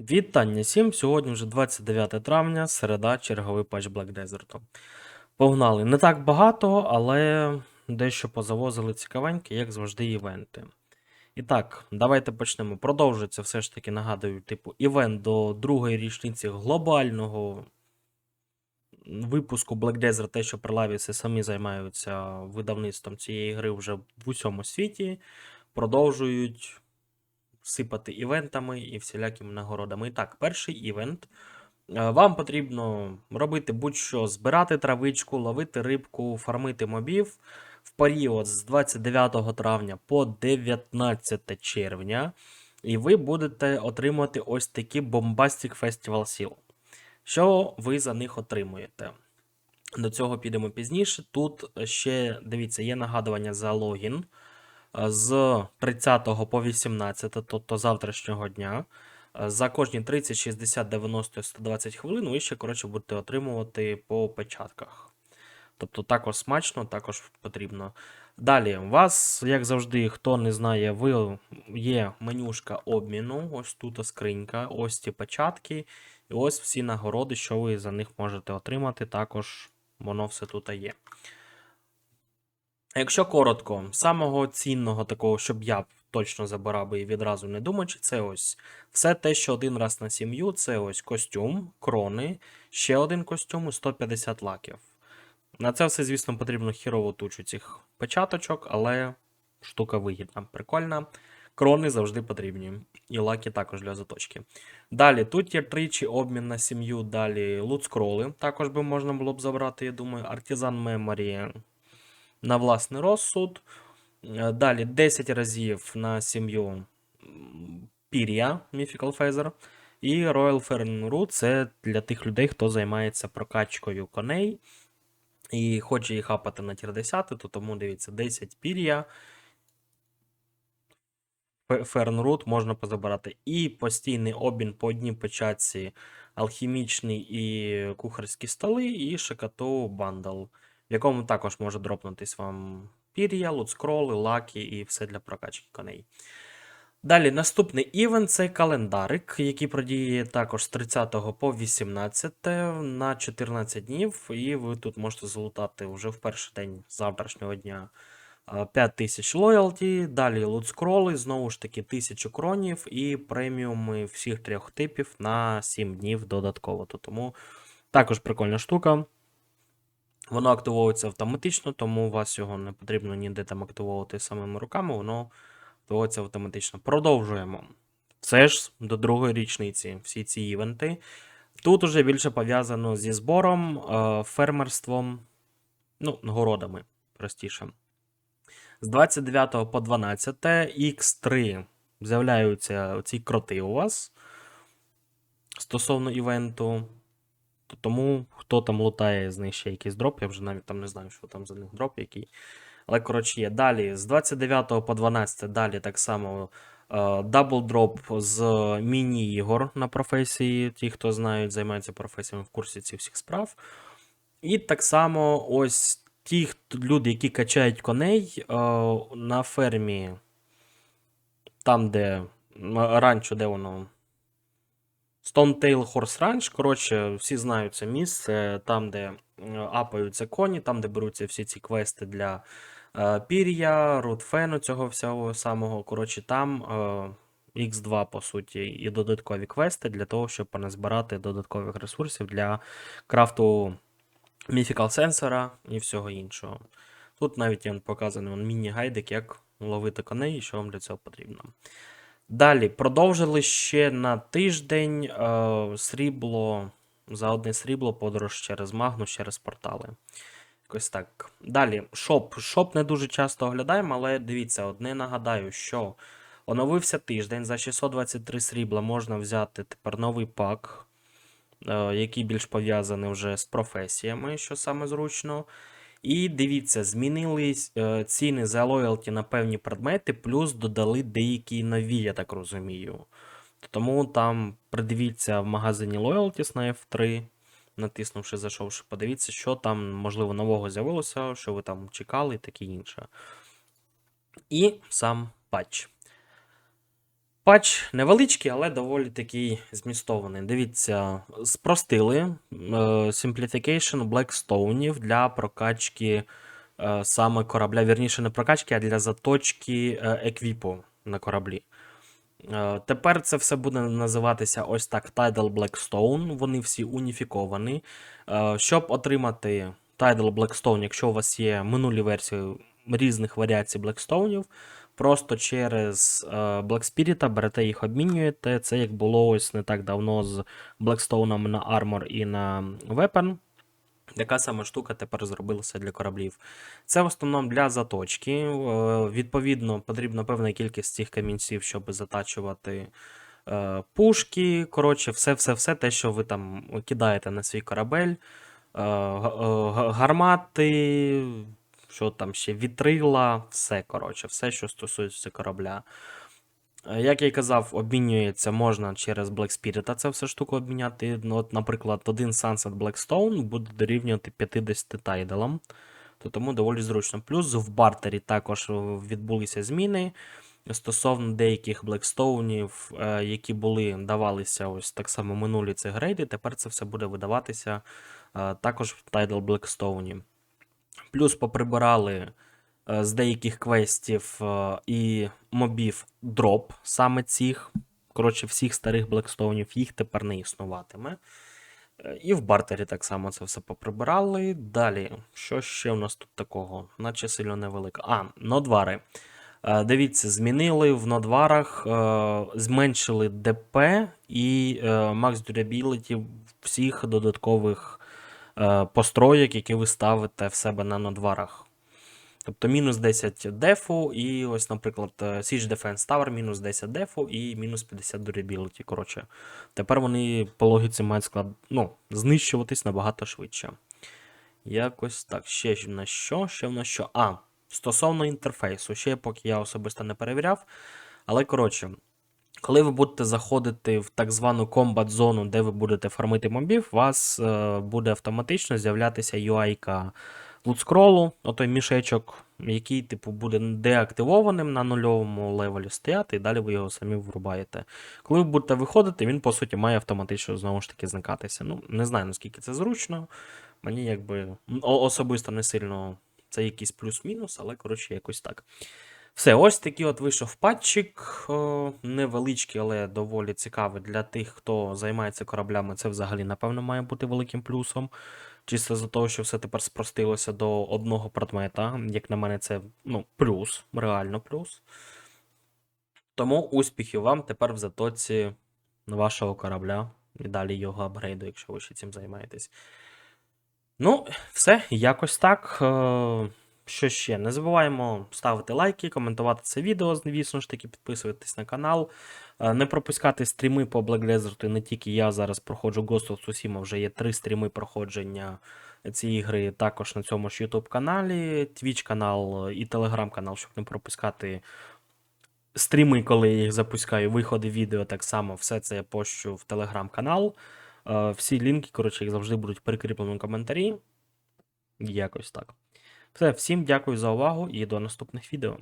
Вітання всім! Сьогодні вже 29 травня, середа, черговий патч Black Desert. Погнали. Не так багато, але дещо позавозили цікавеньке, як завжди, івенти. І так, давайте почнемо. Продовжується все ж таки, нагадую, типу, івент до другої річниці глобального випуску Black Desert, те, що прилавіси самі займаються видавництвом цієї гри вже в усьому світі. Продовжують сипати івентами і всілякими нагородами. І так, перший івент. Е, Вам потрібно робити будь-що, збирати травичку, ловити рибку, фармити мобів в період з 29 травня по 19 червня. І ви будете отримувати ось такі Bombastic Festival Seal. Що ви за них отримуєте? До цього підемо пізніше. Тут ще, дивіться, є нагадування за логін з 30 по 18, тобто завтрашнього дня. Е, За кожні 30, 60, 90, 120 хвилин ви ще, коротше, будете отримувати по печатках. Тобто також смачно, також потрібно. Далі, у вас, як завжди, хто не знає, ви є менюшка обміну. Ось тут скринька, ось ці печатки, і ось всі нагороди, що ви за них можете отримати. Також воно все тут є. Якщо коротко, самого цінного такого, щоб я точно забирав би і відразу не думаючи, це ось все те, що один раз на сім'ю, це ось костюм, крони, ще один костюм і 150 лаків. На це все, звісно, потрібно хірову тучу цих печаточок, але штука вигідна, прикольна. Крони завжди потрібні. І лаки також для заточки. Далі, тут є тричі обмін на сім'ю, далі лут-скроли. Також би можна було б забрати, я думаю, Artisan Memory на власний розсуд. Е, Далі 10 разів на сім'ю пір'я Mythical Feather. І Royal Fern Root це для тих людей, хто займається прокачкою коней і хоче їх хапати на тір 10, то тому дивіться, 10 пір'я. Фернрут можна позабирати. І постійний обмін по одній печатці алхімічний і кухарські столи, і шикату бандл, в якому також може дропнутись вам пір'я, лутскроли, лаки і все для прокачки коней. Далі наступний івент це календарик, який продіє також з 30 по 18 на 14 днів, і ви тут можете залутати вже в перший день завтрашнього дня а, 5000 лоялті, далі лутскроли, знову ж таки 1000 кронів і преміуми всіх трьох типів на 7 днів додатково. То Тому також прикольна штука. Воно активовується автоматично, тому у вас його не потрібно ніде там активовувати самими руками, воно активується автоматично. Продовжуємо. Все ж до другої річниці всі ці івенти. Тут уже більше пов'язано зі збором, е, фермерством, ну, городами, простіше. З 29 по 12 X3 з'являються ці кроти у вас стосовно івенту. То Тому хто там лутає з них ще якийсь дроп, я вже навіть там не знаю, що там за них дроп який. Але, коротше, є. Далі з 29 по 12 далі так само дабл дроп з міні-ігор на професії. Ті, хто знають, займаються професіями в курсі цих всіх справ. І так само ось ті люди, які качають коней е, на фермі, там, де ранчо, де воно. Stonetail Horse Ranch, коротше, всі знають це місце, там, де е, апаються коні, там, де беруться всі ці квести для е, пір'я, рудфену цього всього самого. Коротше, там е, X2, по суті, і додаткові квести для того, щоб поназбирати додаткових ресурсів для крафту Mythical сенсора і всього іншого. Тут навіть є показаний міні-гайдик, як ловити коней і що вам для цього потрібно. Далі продовжили ще на тиждень е, срібло за одне срібло подорож через магну, через портали. Якось так. Далі, шоп. Шоп не дуже часто оглядаємо, але дивіться, одне нагадаю, що оновився тиждень. За 623 срібла можна взяти тепер новий пак, е, який більш пов'язаний вже з професіями, що саме зручно. І дивіться, змінились е, ціни за лоялті на певні предмети, плюс додали деякі нові, я так розумію. Тому там придивіться в магазині Loyalties на F3, натиснувши, зайшовши, подивіться, що там, можливо, нового з'явилося, що ви там чекали і таке інше. І сам патч. Патч невеличкий, але доволі такий змістований. Дивіться, спростили е, Simplification Blackstone'ів для прокачки е, саме корабля. Вірніше, не прокачки, а для заточки е, еквіпу на кораблі. Тепер це все буде називатися ось так Tidal Blackstone. Вони всі уніфіковані. Щоб отримати Tidal Blackstone, якщо у вас є минулі версії різних варіацій Blackstone'ів, просто через е, Black Spirit берете їх, обмінюєте. Це як було ось не так давно з Blackstone на Armor і на Weapon. Така сама штука тепер зробилася для кораблів. Це в основному для заточки. Е, Відповідно, потрібна певна кількість цих камінців, щоб затачувати е, пушки. Коротше, все-все-все, те, що ви там кидаєте на свій корабель, га- га- гармати, що там ще, вітрила, все, коротше, все, що стосується корабля. Е, Як я й казав, обмінюється можна через Black Spirit це все штуку обміняти. Ну, от, наприклад, один Sunset Blackstone буде дорівнювати 50 тайдалам, то тому доволі зручно. Плюс в бартері також відбулися зміни стосовно деяких Blackstone'ів, е, які були, давалися ось так само минулі ці грейди, тепер це все буде видаватися е, також в Tidal Blackstone. Плюс поприбирали е, з деяких квестів е, і мобів дроп саме цих. Коротше, всіх старих Блекстоунів їх тепер не існуватиме. Е, І в бартері так само це все поприбирали. Далі, що ще у нас тут такого? Наче сильно невелико. А, нодвари. Дивіться, змінили в нодварах, зменшили ДП і Max Durability всіх додаткових построєк, які ви ставите в себе на нодварах. Тобто мінус 10 дефу, і ось, наприклад, е, Siege Defense Tower мінус 10 дефу і мінус 50 durability. Коротше, тепер вони по логіці мають склад... ну, знищуватись набагато швидше. Якось так. Ще на що? Ще в нас що? А, стосовно інтерфейсу. Ще поки я особисто не перевіряв. Але коротше, коли ви будете заходити в так звану комбат зону, де ви будете фармити мобів, у вас е, буде автоматично з'являтися UI-ка лутскролу, отой мішечок, який, типу, буде деактивованим на нульовому левелі стояти, і далі ви його самі врубаєте. Коли ви будете виходити, він, по суті, має автоматично знову ж таки зникатися. Ну, не знаю, наскільки це зручно. Мені якби особисто не сильно це якийсь плюс-мінус, але коротше, якось так. Все, ось такий от вийшов патчик. Невеличкий, але доволі цікавий для тих, хто займається кораблями. Це взагалі, напевно, має бути великим плюсом. Чисто за того, що все тепер спростилося до одного предмета. Як на мене, це ну, плюс, реально плюс. Тому успіхів вам тепер в затоці вашого корабля і далі його апгрейду, якщо ви ще цим займаєтесь. Ну, все, якось так. Е, Що ще? Не забуваємо ставити лайки, коментувати це відео, звісно ж таки, підписуватись на канал. Е, Не пропускати стріми по Black Desert, не тільки я зараз проходжу Ghost of Tsushima, вже є три стріми проходження цієї гри також на цьому ж YouTube каналі, Twitch канал і Telegram канал, щоб не пропускати стріми, коли я їх запускаю, виходи відео так само, все це я пощу в Telegram канал. Е, Всі лінки, коротше, як завжди будуть прикріплені в коментарі. Якось так. Все, всім дякую за увагу і до наступних відео.